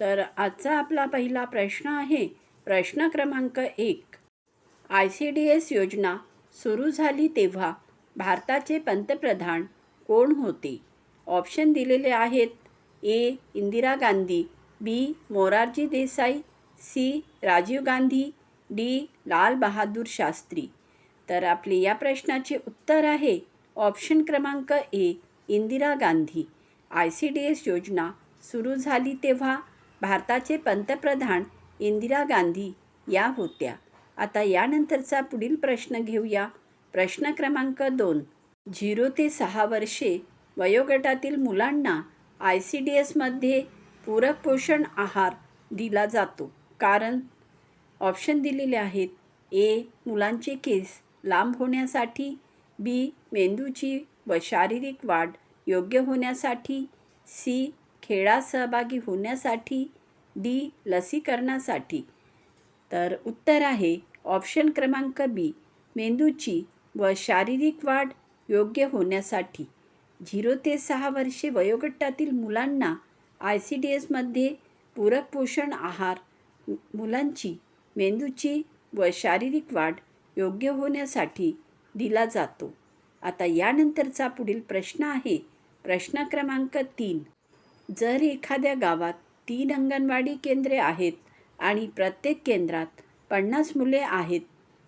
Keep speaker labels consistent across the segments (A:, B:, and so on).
A: तर आजचा आपला पहिला प्रश्न आहे प्रश्न क्रमांक एक. आय सी डी एस योजना सुरू झाली तेव्हा भारताचे पंतप्रधान कोण होते? ऑप्शन दिलेले आहेत A. Indira Gandhi B. Morarji Desai C. Rajiv Gandhi D. Lal Bahadur Shastri. तर आपले या प्रश्नाचे उत्तर आहे ऑप्शन क्रमांक A. Indira Gandhi. I C D S योजना सुरू झाली तेव्हा भारताचे पंतप्रधान इंदिरा गांधी या होत्या. आता यानंतरचा पुढील प्रश्न घेऊया. प्रश्न क्रमांक दोन. झिरो ते सहा वर्षे वयोगटातील मुलांना आय सी डी एसमध्ये पूरक पोषण आहार दिला जातो. कारण ऑप्शन दिलेले आहेत. ए. मुलांचे केस लांब होण्यासाठी. बी. मेंदूची व शारीरिक वाढ योग्य होण्यासाठी. सी. खेळात सहभागी होण्यासाठी. डी लसीकरणासाठी. तर उत्तर आहे ऑप्शन क्रमांक बी मेंदूची व शारीरिक वाढ योग्य होण्यासाठी. झिरो ते सहा वर्षे वयोगटातील मुलांना आय सी डी एसमध्ये पूरक पोषण आहार मुलांची मेंदूची व शारीरिक वाढ योग्य होण्यासाठी दिला जातो. आता यानंतरचा पुढील प्रश्न आहे प्रश्न क्रमांक तीन. जर एखाद्या गावात तीन अंगणवाडी केंद्रे आहेत आणि प्रत्येक केंद्रात पन्नास मुले आहेत.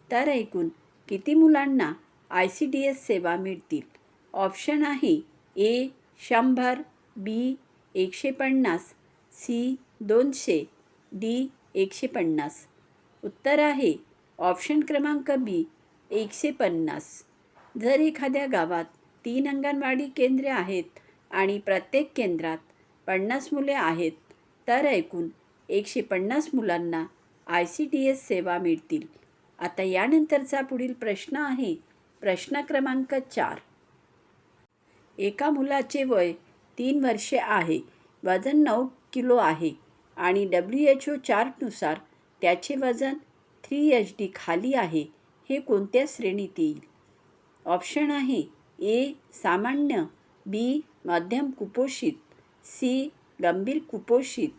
A: तर एकूण किती मुलांना आय सी डी एस सेवा मिळतील? ऑप्शन आहे ए शंभर बी एकशे पन्नास सी दोनशे डी एकशे पन्नास. उत्तर आहे ऑप्शन क्रमांक बी एकशे पन्नास. जर एखाद्या गावात तीन अंगणवाडी केंद्रे आहेत आणि प्रत्येक केंद्रात पन्नास मुले आहेत तर ऐकून एकशे पन्नास मुलांना आय सी डी एस सेवा मिळतील. आता यानंतरचा पुढील प्रश्न आहे प्रश्न क्रमांक चार. एका मुलाचे वय तीन वर्षे आहे वजन नऊ किलो आहे आणि डब्ल्यू एच ओ चार्टनुसार त्याचे वजन थ्री एच डी खाली आहे हे कोणत्या श्रेणीत येईल? ऑप्शन आहे ए सामान्य बी मध्यम कुपोषित सी गंभीर कुपोषित.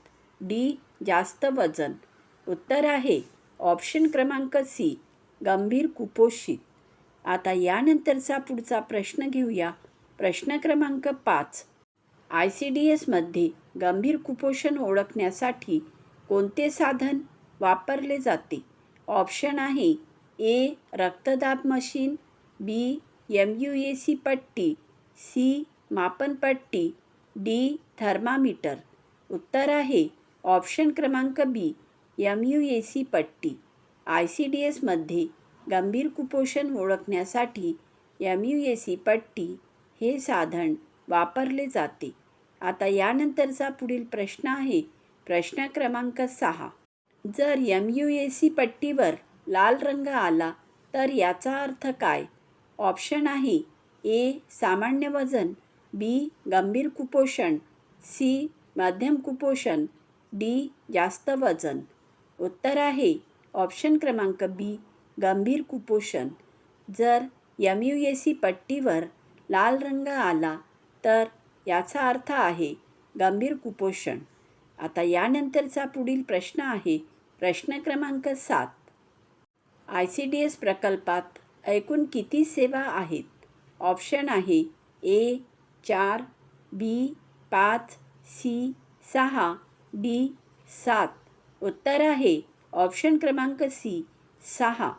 A: डी. जास्त वजन. उत्तर आहे ऑप्शन क्रमांक सी गंभीर कुपोषित. आता यानंतरचा पुढचा प्रश्न घेऊया. प्रश्न क्रमांक पाच. आय सी डी एसमध्ये गंभीर कुपोषण ओळखण्यासाठी कोणते साधन वापरले जाते? ऑप्शन आहे ए रक्तदाब machine B M U A C पट्टी सी मापनपट्टी डी. थर्मामीटर. उत्तर आहे ऑप्शन क्रमांक B M U A C पट्टी. आय सी डी एसमध्ये गंभीर कुपोषण ओळखण्यासाठी एम यू ए सी पट्टी हे साधन वापरले जाते. आता यानंतरचा पुढील प्रश्न आहे प्रश्न क्रमांक सहा. जर एम यू ए सी पट्टीवर लाल रंग आला तर याचा अर्थ काय? ऑप्शन आहे ए सामान्य वजन बी गंभीर कुपोषण. सी मध्यम कुपोषण. डी जास्त वजन. उत्तर आहे ऑप्शन क्रमांक बी गंभीर कुपोषण. जर यम यू ए सी पट्टीवर लाल रंग आला तर याचा अर्थ आहे गंभीर कुपोषण. आता यानंतरचा पुढील प्रश्न आहे प्रश्न क्रमांक सात. आय सी डी एस प्रकल्पात एकूण किती सेवा आहेत? ऑप्शन आहे ए चार बी पाच सी सहा डी सात. उत्तर आहे. ऑप्शन क्रमांक सी सहा.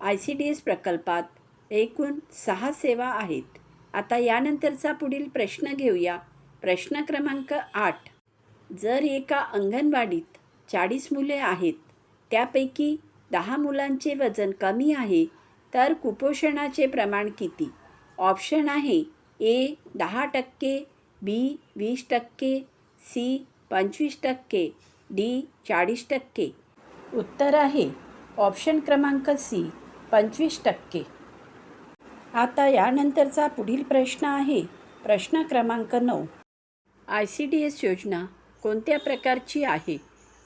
A: आय सी डी एस प्रकल्पात एकूण सहा सेवा आहेत. आता यानंतरचा पुढील प्रश्न घेऊया. प्रश्न क्रमांक आठ. जर एका अंगणवाडीत चाळीस मुले आहेत त्यापैकी दहा मुलांचे वजन कमी आहे तर कुपोषणाचे प्रमाण किती? ऑप्शन आहे. ए दहा टक्के बी वीस टक्के सी पंचवीस टक्के डी चाळीस टक्के. उत्तर आहे ऑप्शन क्रमांक सी पंचवीस टक्के. आता यानंतरचा पुढील प्रश्न आहे प्रश्न क्रमांक नऊ. आय सी डी एस योजना कोणत्या प्रकारची आहे?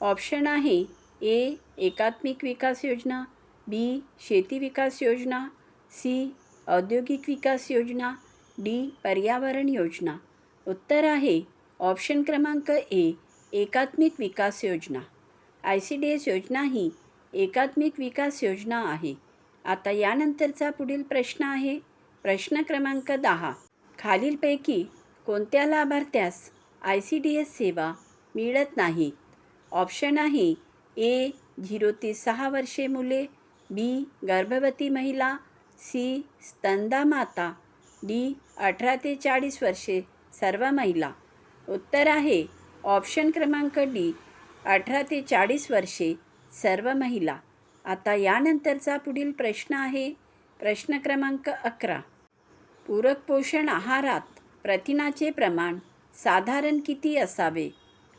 A: ऑप्शन आहे ए एकात्मिक विकास योजना बी शेती विकास योजना सी औद्योगिक विकास योजना डी पर्यावरण योजना. उत्तर आहे ऑप्शन क्रमांक ए एकात्मिक विकास योजना. आय सी डी एस योजना ही एकात्मिक विकास योजना आहे. आता यानंतरचा पुढील प्रश्न आहे. प्रश्न क्रमांक दहा. खालीलपैकी कोणत्या लाभार्थ्यास आय सी डी एस सेवा मिळत नाहीत ऑप्शन आहे ए झिरो ते सहा वर्षे मुले बी गर्भवती महिला सी स्तंदा माता डी अठरा ते चाळीस वर्षे सर्व महिला. उत्तर आहे ऑप्शन क्रमांक डी अठरा ते चाळीस वर्षे सर्व महिला. आता यानंतरचा पुढील प्रश्न आहे. प्रश्न क्रमांक अकरा. पूरक पोषण आहारात प्रथिनाचे प्रमाण साधारण किती असावे?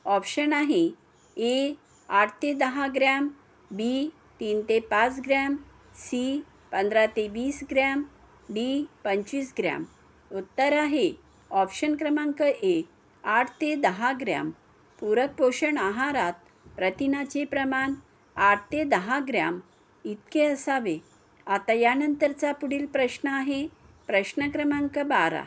A: ऑप्शन आहे ए आठ ते दहा ग्रॅम बी तीन ते पाच ग्रॅम सी पंधरा ते वीस ग्रॅम डी पंचवीस ग्रॅम. उत्तर आहे. ऑप्शन क्रमांक ए आठ ते दहा ग्रॅम. पूरक पोषण आहारात प्रथिनाचे प्रमाण आठ ते दहा ग्रॅम इतके असावे. आता यानंतरचा पुढील प्रश्न आहे. प्रश्न क्रमांक बारा.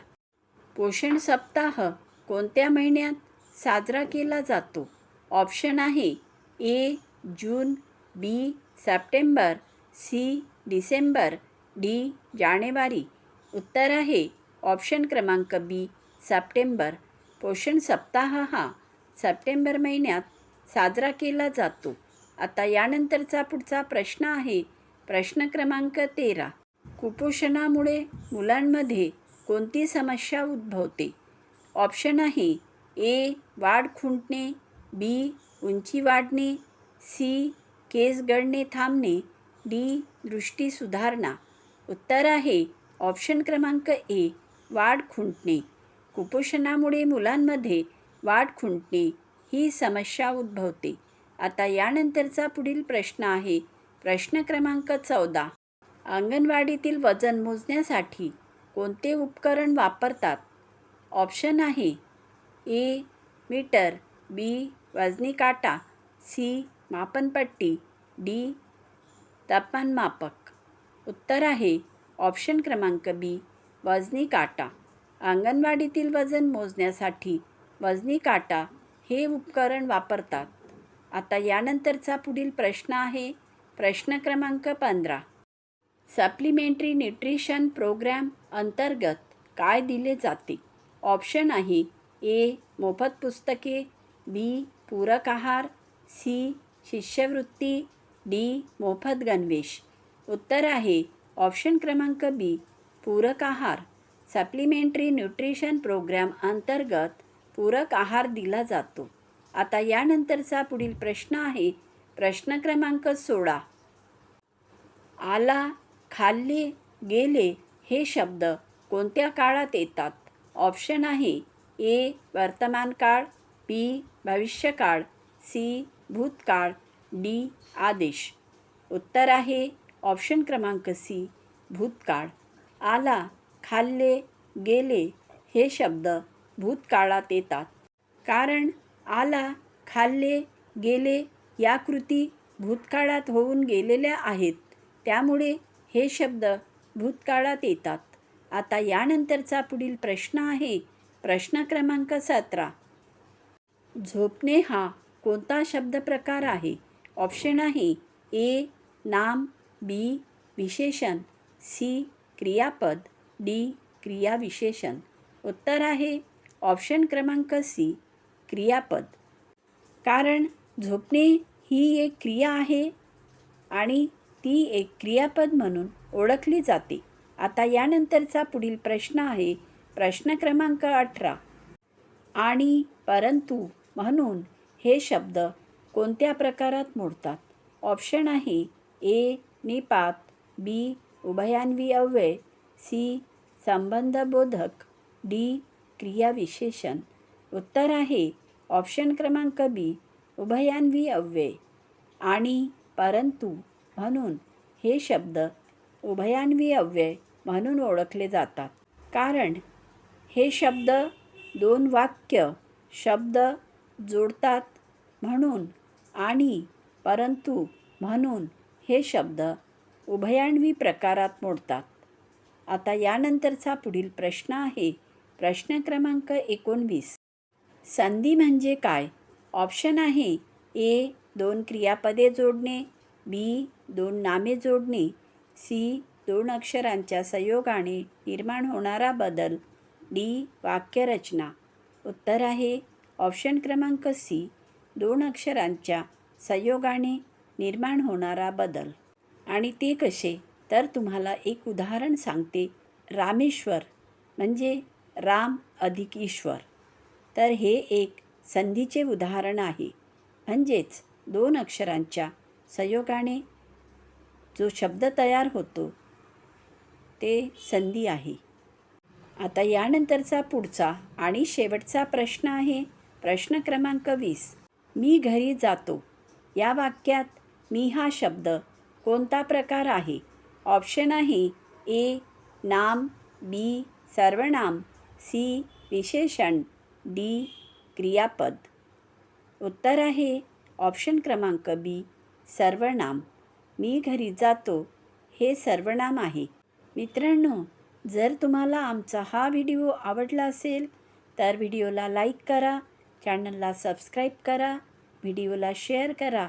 A: पोषण सप्ताह कोणत्या महिन्यात साजरा केला जातो? ऑप्शन आहे A June B September C December D जानेवारी. उत्तर आहे ऑप्शन क्रमांक बी सप्टेंबर. पोषण सप्ताह हा सप्टेंबर महिन्यात साजरा केला जातो. आता यानंतरचा पुढचा प्रश्न आहे. प्रश्न क्रमांक तेरा. कुपोषणामुळे मुलांमध्ये कोणती समस्या उद्भवते? ऑप्शन आहे. ए वाढ खुंटणे. बी उंची वाढणे. सी केस गळणे थांबणे. डी दृष्टी सुधारणा. उत्तर आहे. ऑप्शन क्रमांक ए वाढ खुंटणे. कुपोषणामुळे मुलांमध्ये वाढ खुंटणे ही समस्या उद्भवते. आता यानंतरचा पुढील प्रश्न आहे. प्रश्न क्रमांक चौदा. अंगणवाडीतील वजन मोजण्यासाठी कोणते उपकरण वापरतात? ऑप्शन आहे. ए मीटर बी वजनी काटा सी मापनपट्टी डी तापमानमापक. उत्तर आहे. ऑप्शन क्रमांक बी. वजनी काटा. अंगणवाडीतील वजन मोजण्यासाठी वजनी काटा हे उपकरण वापरतात. आता यानंतरचा पुढील प्रश्न आहे. प्रश्न क्रमांक पंधरा. सप्लिमेंटरी न्यूट्रिशन प्रोग्रॅम अंतर्गत काय दिले जाते? ऑप्शन आहे ए. मोफत पुस्तके बी. पूरक आहार सी. शिष्यवृत्ती डी. मोफत गणवेश. उत्तर आहे ऑप्शन क्रमांक बी. पूरक आहार सप्लिमेंटरी न्यूट्रिशन प्रोग्रॅम अंतर्गत पूरक आहार दिला जातो. आता यानंतरचा पुढील प्रश्न आहे प्रश्न क्रमांक सोळा. आला खाल्ले गेले हे शब्द कोणत्या काळात येतात? ऑप्शन आहे ए वर्तमान काळ बी भविष्यकाळ सी भूतकाळ डी आदेश. उत्तर आहे ऑप्शन क्रमांक सी भूतकाळ. आला खाल्ले गेले हे शब्द भूतकाळात येतात. कारण आला खाल्ले गेले या कृती भूतकाळात होऊन गेलेल्या आहेत. त्यामुळे हे शब्द भूतकाळात येतात. आता यानंतरचा पुढील प्रश्न आहे. प्रश्न क्रमांक सतरा. झोपणे हा कोणता शब्द प्रकार आहे? ऑप्शन आहे ए नाम बी विशेषण सी क्रियापद डी क्रियाविशेषण. उत्तर आहे ऑप्शन क्रमांक सी क्रियापद. कारण झोपणे ही एक क्रिया आहे आणि ती एक क्रियापद म्हणून ओळखली जाते. आता यानंतरचा पुढील प्रश्न आहे प्रश्न क्रमांक अठरा. आणि परंतु म्हणून हे शब्द कोणत्या प्रकारात मोडतात? ऑप्शन आहे ए निपात बी उभयान्वी अव्यय सी संबंधबोधक डी क्रियाविशेषण. उत्तर आहे ऑप्शन क्रमांक बी उभयान्वी अव्यय आणि परंतु म्हणून हे शब्द उभयान्वी अव्यय म्हणून ओळखले जातात. कारण हे शब्द दोन वाक्य शब्द जोडतात म्हणून आणि परंतु म्हणून हे शब्द उभयान्वी प्रकारात मोडतात. आता यानंतरचा पुढील प्रश्न आहे. प्रश्न क्रमांक एकोणवीस. संधी म्हणजे काय? ऑप्शन आहे. ए दोन क्रियापदे जोडणे. बी दोन नामे जोडणे. सी दोन अक्षरांच्या संयोगाने निर्माण होणारा बदल. डी वाक्यरचना. उत्तर आहे. ऑप्शन क्रमांक सी दोन अक्षरांच्या संयोगाने निर्माण होणारा बदल. आणि ते कसे? तर तुम्हाला एक उदाहरण सांगते. रामेश्वर म्हणजे राम अधिक ईश्वर. तर हे एक संधीचे उदाहरण आहे. म्हणजेच दोन अक्षरांच्या संयोगाने जो शब्द तयार होतो ते संधी आहे. आता यानंतरचा पुढचा आणि शेवटचा प्रश्न आहे. प्रश्न क्रमांक वीस. मी घरी जातो. या वाक्यात मी हा शब्द कोणता प्रकार आहे? ऑप्शन आहे ए नाम बी सर्वनाम सी विशेषण डी क्रियापद. उत्तर आहे ऑप्शन क्रमांक बी सर्वनाम. मी घरी जातो हे सर्वनाम आहे. मित्रांनो जर तुम्हाला आमचा हा व्हिडिओ आवडला असेल तर व्हिडिओला लाईक करा चॅनलला सबस्क्राईब करा व्हिडिओला शेअर करा